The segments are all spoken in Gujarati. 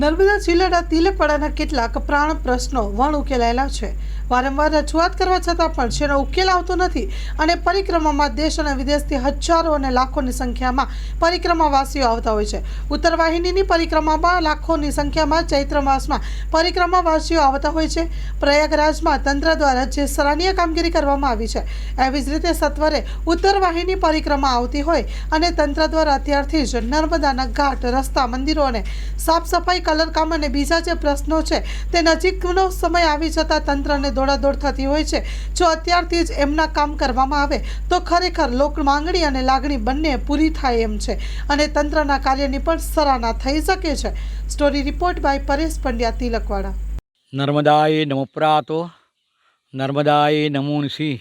નર્મદા જિલ્લાના તિલકવાડાના કેટલાક પ્રાણ પ્રશ્નો વણ ઉકેલાયેલા છે. વારંવાર રજૂઆત કરવા છતાં પણ જેનો ઉકેલ આવતો નથી અને પરિક્રમામાં દેશ અને વિદેશથી હજારો અને લાખોની સંખ્યામાં પરિક્રમાવાસીઓ આવતા હોય છે. ઉત્તર વાહિનીની પરિક્રમામાં લાખોની સંખ્યામાં ચૈત્ર માસમાં પરિક્રમાવાસીઓ આવતા હોય છે. પ્રયાગરાજમાં તંત્ર દ્વારા જે સરાહનીય કામગીરી કરવામાં આવી છે, એવી જ રીતે સત્વરે ઉત્તર વાહિની પરિક્રમા આવતી હોય અને તંત્ર દ્વારા અત્યારથી જ નર્મદાના ઘાટ, રસ્તા, મંદિરો અને સાફ સફાઈ કલરકામ અને બીજા જે પ્રશ્નો છે તે નજીકનો સમય આવી જતાં તંત્રને દોડાદોડ થતી હોય છે. જો અત્યારથી જ એમના કામ કરવામાં આવે, તો ખરેખર લોક માંગણી અને લાગણી બંને પૂરી થાય એમ છે અને તંત્રના કાર્યની પણ સરાહના થઈ શકે છે. Story report by Paresh Pandya, Tilakwada. નર્મદાય નમપ્રાતો નર્મદાય નમોનસી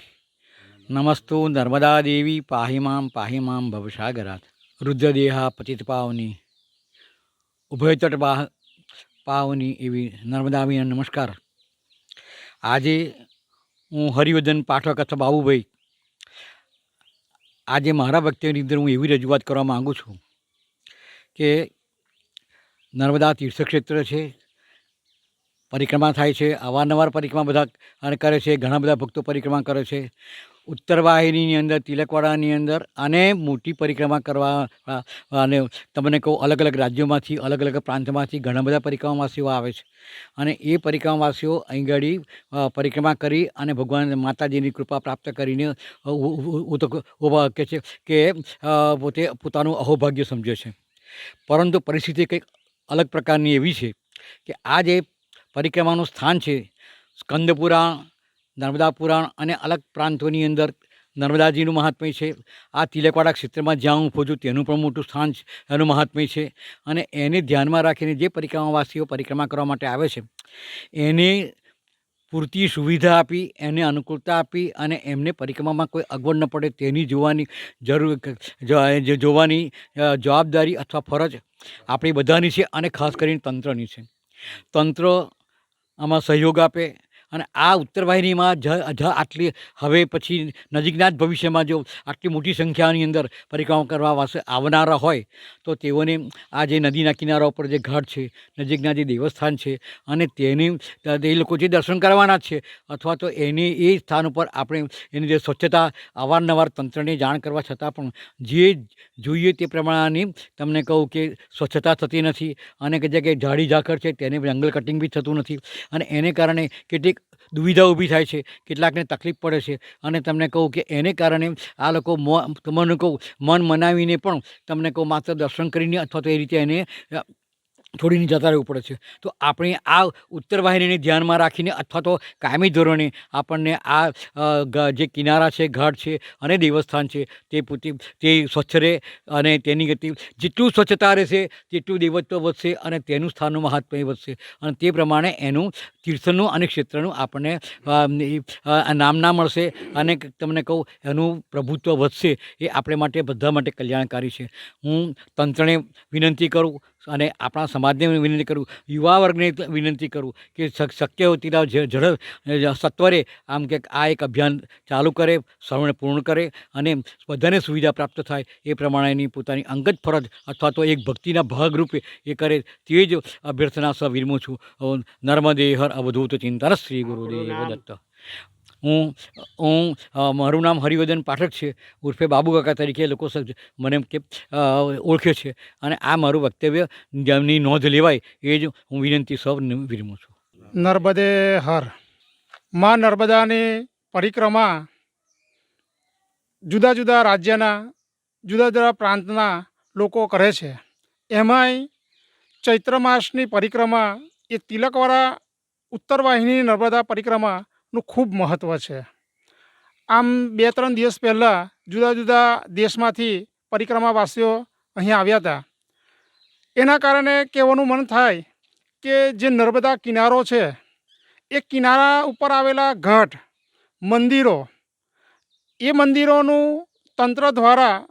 નમસ્તુ નર્મદા દેવી, પાહી મામ પાહી મામ ભવસાગરાત. રુદ્રદેહા પતિત પાવની ઉભયતટ પાવની એવી નર્મદાવીને નમસ્કાર. આજે હું હરિવર્ધન પાઠક અથવા બાબુભાઈ, આજે મારા ભક્તિની અંદર હું એવી રજૂઆત કરવા માગું છું કે નર્મદા તીર્થક્ષેત્ર છે, પરિક્રમા થાય છે, અવારનવાર પરિક્રમા બધા કરે છે, ઘણા બધા ભક્તો પરિક્રમા કરે છે. ઉત્તર વાહિનીની અંદર તિલકવાડાની અંદર અને મોટી પરિક્રમા કરવા, અને તમને કહું, અલગ અલગ રાજ્યોમાંથી, અલગ અલગ પ્રાંતમાંથી ઘણા બધા પરિક્રમાવાસીઓ આવે છે. અને એ પરિક્રમાવાસીઓ અહીં ઘડી પરિક્રમા કરી અને ભગવાન માતાજીની કૃપા પ્રાપ્ત કરીને ઊભા કે છે કે પોતે પોતાનું અહોભાગ્ય સમજે છે. પરંતુ પરિસ્થિતિ કંઈક અલગ પ્રકારની એવી છે કે આ જે પરિક્રમાનું સ્થાન છે સ્કંદ પુરાણ નર્મદા પુરાણ અને અલગ પ્રાંતોની અંદર નર્મદાજીનું મહાત્મ્ય છે. આ તિલકવાડા ક્ષેત્રમાં જ્યાં હું છું તેનું પણ મોટું સ્થાન છે, એનું મહાત્મ્ય છે અને એને ધ્યાનમાં રાખીને જે પરિક્રમાવાસીઓ પરિક્રમા કરવા માટે આવે છે, એને પૂરતી સુવિધા આપી, એને અનુકૂળતા આપી અને એમને પરિક્રમામાં કોઈ અગવડ ન પડે તેની જોવાની જરૂર જોવાની જવાબદારી અથવા ફરજ આપણી બધાની છે અને ખાસ કરીને તંત્રની છે. તંત્ર આમાં સહયોગ આપે અને આ ઉત્તર વાહિનીમાં જ આટલી, હવે પછી નજીકના જ ભવિષ્યમાં જો આટલી મોટી સંખ્યાની અંદર પરિક્રમા કરવા વાસે આવનારા હોય, તો તેઓને આ જે નદીના કિનારા ઉપર જે ઘાટ છે, નજીકના જે દેવસ્થાન છે, અને તેની એ લોકો જે દર્શન કરવાના છે, અથવા તો એને એ સ્થાન ઉપર આપણે એની જે સ્વચ્છતા અવારનવાર તંત્રને જાણ કરવા છતાં પણ જે જોઈએ તે પ્રમાણેની તમને કહું કે સ્વચ્છતા થતી નથી, અને કે જગ્યાએ ઝાડી ઝાકર છે, તેને જંગલ કટિંગ બી થતું નથી, અને એને કારણે કેટલીક દુવિધા ઊભી થાય છે, કેટલાકને તકલીફ પડે છે. અને તમને કહું કે એને કારણે આ લોકો મો, તમને કહું, મન મનાવીને પણ તમને કહું માત્ર દર્શન કરીને અથવા તો એ રીતે એને છોડીને જતા રહેવું પડે છે. તો આપણે આ ઉત્તર વાહિનીને ધ્યાનમાં રાખીને અથવા તો કાયમી ધોરણે આપણને આ જે કિનારા છે, ઘાટ છે અને દેવસ્થાન છે તે પોતે તે સ્વચ્છ રહે અને તેની ગતિ જેટલું સ્વચ્છતા રહેશે તેટલું દેવત્વ વધશે અને તેનું સ્થાનનું મહાત્મ્ય વધશે. અને તે પ્રમાણે એનું તીર્થનું અને ક્ષેત્રનું આપણને નામના મળશે અને તમને કહું એનું પ્રભુત્વ વધશે એ આપણે માટે, બધા માટે કલ્યાણકારી છે. હું તંત્રને વિનંતી કરું અને આપણા સમાજને વિનંતી કરું યુવા વર્ગને વિનંતી કરું કે શક્ય ઝ- ઝડપ સત્વરે આમ કે આ એક અભિયાન ચાલુ કરે સર્વને પૂર્ણ કરે અને બધાને સુવિધા પ્રાપ્ત થાય એ પ્રમાણેની પોતાની અંગત ફરજ અથવા તો એક ભક્તિના ભાગરૂપે એ કરે તે જ અભ્યર્થના સ વિરમું છું નર્મદે હર અવધૂત ચિંતન શ્રી ગુરુદેવ દત્ત. હું હું મારું નામ હરિવર્ધન પાઠક છે. ઉર્ફે બાબુ કાકા તરીકે લોકો મને કે ઓળખે છે. અને આ મારું વક્તવ્ય જેમની નોંધ લેવાય એ જ હું વિનંતી સૌ વિરમું છું. નર્મદે હર. માં નર્મદાની પરિક્રમા જુદા જુદા રાજ્યના, જુદા જુદા પ્રાંતના લોકો કરે છે. એમાંય ચૈત્ર માસની પરિક્રમા એ તિલકવાળા ઉત્તર વાહિની નર્મદા પરિક્રમાનું ખૂબ મહત્ત્વ છે. આમ બે ત્રણ દિવસ પહેલાં જુદા જુદા દેશમાંથી પરિક્રમાવાસીઓ અહીંયા આવ્યા હતા. એના કારણે કહેવાનું મન થાય કે જે નર્મદા કિનારો છે, એ કિનારા ઉપર આવેલા ઘાટ, મંદિરો, એ મંદિરોનું તંત્ર દ્વારા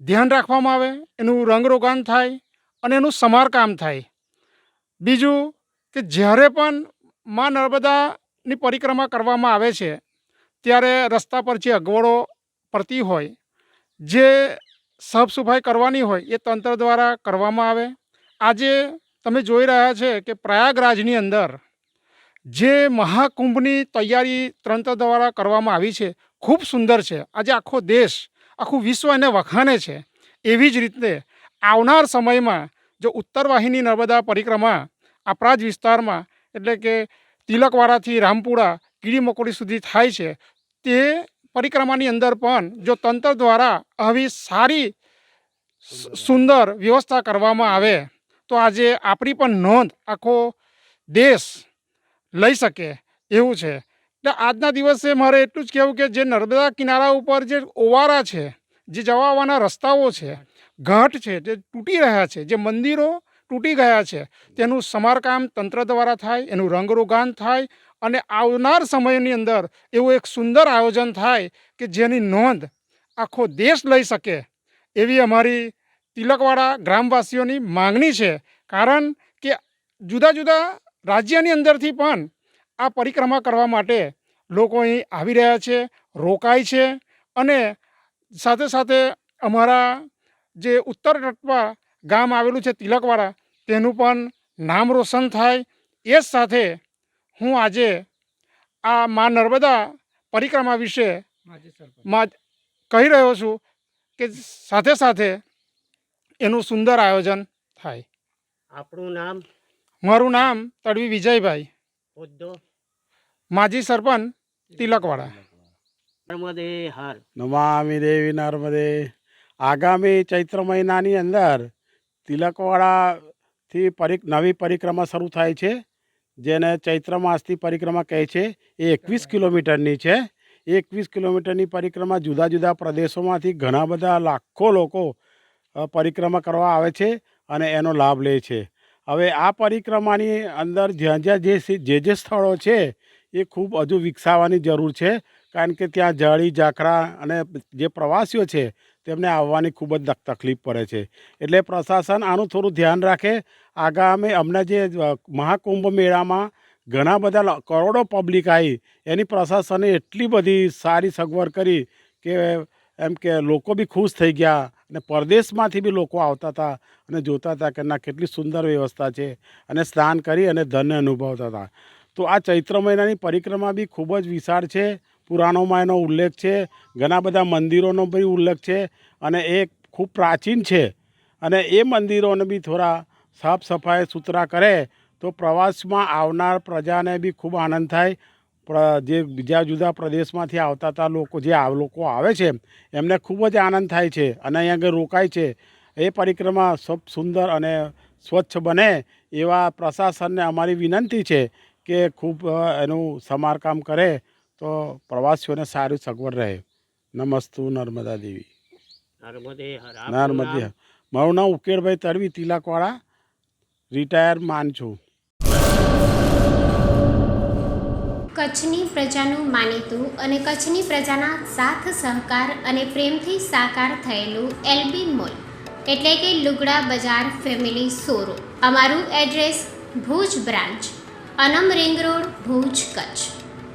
ધ્યાન રાખવામાં આવે, એનું રંગરોગાન થાય અને એનું સમારકામ થાય. બીજું કે જ્યારે પણ માં નર્મદાની પરિક્રમા કરવામાં આવે છે, ત્યારે રસ્તા પર જે અગવડો પડતી હોય, જે સાફ સફાઈ કરવાની હોય, એ તંત્ર દ્વારા કરવામાં આવે. આજે તમે જોઈ રહ્યા છે કે પ્રયાગરાજની અંદર જે મહાકુંભની તૈયારી તંત્ર દ્વારા કરવામાં આવી છે, ખૂબ સુંદર છે. આજે આખો દેશ, આખું વિશ્વ એને વખાણે છે. એવી જ રીતે આવનાર સમયમાં જો ઉત્તર વાહિની નર્મદા પરિક્રમા આપણા જ વિસ્તારમાં, એટલે કે તિલકવાડાથી રામપુરા કીડી મકોડી સુધી થાય છે. તે પરિક્રમાની અંદર પણ જો તંત્ર દ્વારા આવી સારી સુંદર. વ્યવસ્થા કરવામાં આવે તો આજે આપણી પણ નોંધ આખો દેશ લઈ શકે એવું છે. એટલે આજના દિવસે મારે એટલું જ કહેવું કે જે નર્મદા કિનારા ઉપર જે ઓવારા છે જે જવા આવવાના રસ્તાઓ છે ઘાટ છે જે તૂટી રહ્યા છે જે મંદિરો તૂટી ગયા છે. તેનું સમારકામ તંત્ર દ્વારા થાય, એનું રંગરોગાન થાય અને આવનાર સમયની અંદર એવું એક સુંદર આયોજન થાય કે જેની નોંધ આખો દેશ લઈ શકે એવી અમારી તિલકવાડા ગ્રામવાસીઓની માંગણી છે. કારણ કે જુદા જુદા રાજ્યની અંદરથી પણ આ પરિક્રમા કરવા માટે લોકો અહીં આવી રહ્યા છે, રોકાય છે અને સાથે સાથે અમારા જે ઉત્તર તટવા ગામ આવેલું છે તિલકવાડા તેનું પણ નામ રોશન થાય એ જ સાથે હું આજે આ મા નર્મદા પરિક્રમા વિશે માં કહી રહ્યો છું કે સાથે સાથે એનું સુંદર આયોજન થાય. આપણું નામ? મારું નામ તડવી વિજયભાઈ. માજી સરપંચ તિલકવાડા. નર્મદે હર નમામિ દેવી નર્મદે. આગામી ચૈત્ર મહિનાની અંદર તિલકવાડાથી પરિક નવી પરિક્રમા શરૂ થાય છે. જેને ચૈત્ર માસથી પરિક્રમા કહે છે. એ એકવીસ કિલોમીટરની છે. એકવીસ કિલોમીટરની પરિક્રમા જુદા જુદા પ્રદેશોમાંથી ઘણા બધા લાખો લોકો પરિક્રમા કરવા આવે છે અને એનો લાભ લે છે. હવે આ પરિક્રમાની અંદર જ્યાં જ્યાં જે જે જે સ્થળો છે એ ખૂબ હજુ વિકસાવવાની જરૂર છે. કારણ કે ત્યાં જાળી ઝાખરા અને જે પ્રવાસીઓ છે તેમને આવવાની ખૂબ જ તકલીફ પડે છે. એટલે પ્રશાસન આનું થોડું ધ્યાન રાખે. આગામી હમણાં જે મહાકુંભ મેળામાં ઘણા બધા કરોડો પબ્લિક આવી, એની પ્રશાસને એટલી બધી સારી સગવડ કરી કે એમ કે લોકો બી ખુશ થઈ ગયા અને પરદેશમાંથી બી લોકો આવતા હતા અને જોતા હતા કે ના કેટલી સુંદર વ્યવસ્થા છે અને સ્નાન કરી અને ધન્ય અનુભવતા હતા. તો આ ચૈત્ર મહિનાની પરિક્રમા બી ખૂબ જ વિશાળ છે. પુરાણોમાં એનો ઉલ્લેખ છે, ઘણા બધા મંદિરોનો બી ઉલ્લેખ છે અને એ ખૂબ પ્રાચીન છે. અને એ મંદિરોને બી થોડા સાફ સફાઈ સુથરા કરે તો પ્રવાસમાં આવનાર પ્રજાને બી ખૂબ આનંદ થાય. જે બીજા જુદા પ્રદેશમાંથી આવતા હતા લોકો, જે લોકો આવે છે, એમને ખૂબ જ આનંદ થાય છે અને અહીંયા આગળ રોકાય છે. એ પરિક્રમા સબ સુંદર અને સ્વચ્છ બને એવા પ્રશાસનને અમારી વિનંતી છે કે ખૂબ એનું સમારકામ કરે તો પ્રવાસીઓને સારી સગવડ રહે. નમસ્તુ નર્મદા દેવી. નર્મદે મારું નામ ઉકેરભાઈ તડવી તિલકવાળા રિટાયર માન છું. કચ્છની પ્રજાનું માનીતું અને કચ્છની પ્રજાના સાથ સહકાર અને પ્રેમથી સાકાર થયેલું એલબી મોલ. એટલે કે લુગડા બજાર ફેમિલી શોરૂમ. અમારું address Bhuj branch Anam ring road Bhuj Kutch.